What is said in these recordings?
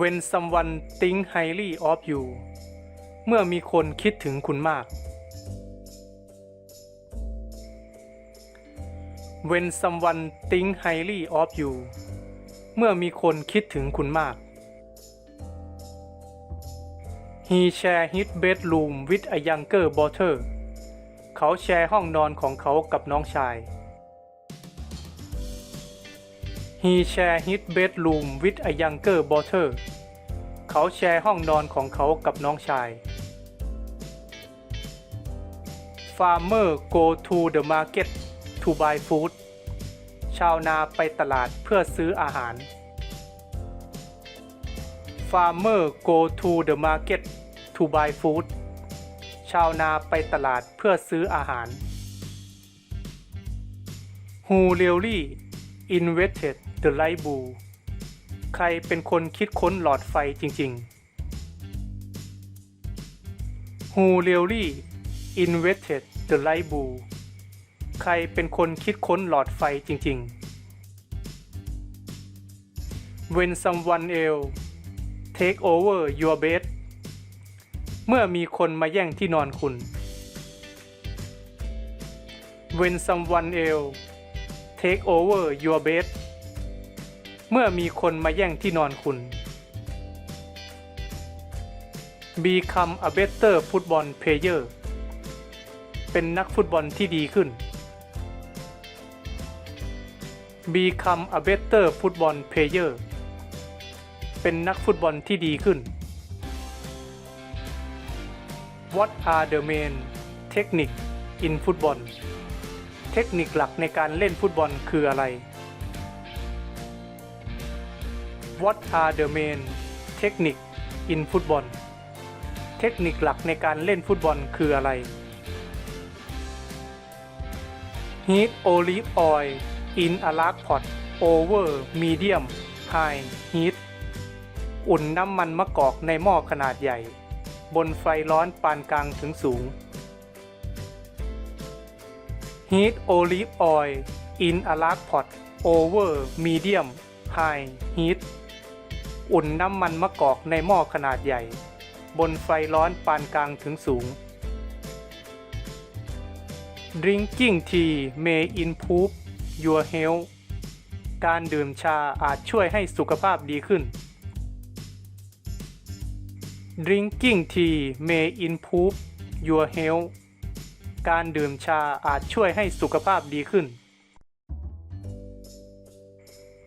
when someone think highly of you เมื่อมีคนคิดถึงคุณมาก when someone think highly of you เมื่อมีคนคิดถึงคุณมาก he share his bedroom with a younger brother เขาแชร์ห้องนอนของเขากับน้องชาย He share his bedroom with a younger brother เขาแชร์ห้องนอนของเขากับน้องชาย Farmer go to the market to buy food ชาวนาไปตลาดเพื่อซื้ออาหาร Farmer go to the market to buy food ชาวนาไปตลาดเพื่อซื้ออาหาร Who really invested The Light Blue ใครเป็นคนคิดค้นหลอดไฟจริง ๆ Who really invented the light b l u ใครเป็นคนคิดค้นหลอดไฟจริงๆ When someone else take over your bed เมื่อมีคนมาแย่งที่นอนคุณ When someone else take over your bed เมื่อมีคนมาแย่งที่นอนคุณ Become a better football player เป็นนักฟุตบอลที่ดีขึ้น Become a better football player เป็นนักฟุตบอลที่ดีขึ้น What are the main technique in football เทคนิคหลักในการเล่นฟุตบอลคืออะไร What are the main technique in football เทคนิคหลักในการเล่นฟุตบอลคืออะไร Heat olive oil in a large pot over medium high heat อุ่นน้ำมันมะกอกในหม้อขนาดใหญ่ บนไฟร้อนปานกลางถึงสูง Heat olive oil in a large pot over medium high heat อุ่นน้ำมันมะกอกในหม้อขนาดใหญ่ บนไฟร้อนปานกลางถึงสูง Drinking tea may improve your health การดื่มชาอาจช่วยให้สุขภาพดีขึ้น Drinking tea may improve your health การดื่มชาอาจช่วยให้สุขภาพดีขึ้น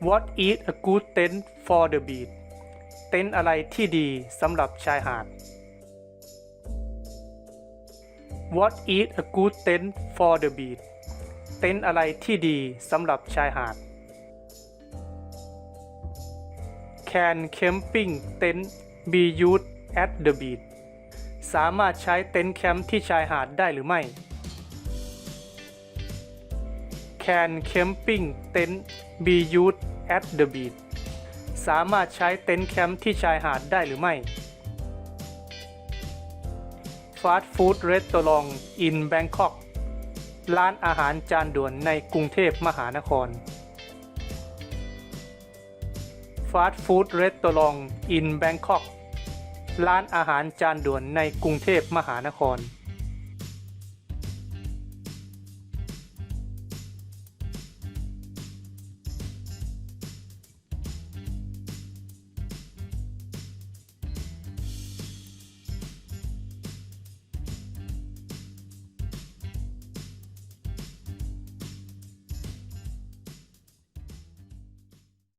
What is a good tent for the beat เต็นท์อะไรที่ดีสำหรับชายหาด What is a good tent for the beach เต็นท์อะไรที่ดีสำหรับชายหาด Can camping tent be used at the beach สามารถใช้เต็นท์แคมป์ที่ชายหาดได้หรือไม่ Can camping tent be used at the beach สามารถใช้เต็นท์แคมป์ที่ชายหาดได้หรือไม่ฟาสต์ฟู้ดเรสตอรองอินแบงคอกร้านอาหารจานด่วนในกรุงเทพมหานครฟาสต์ฟู้ดเรสตอรองอินแบงคอกร้านอาหารจานด่วนในกรุงเทพมหานคร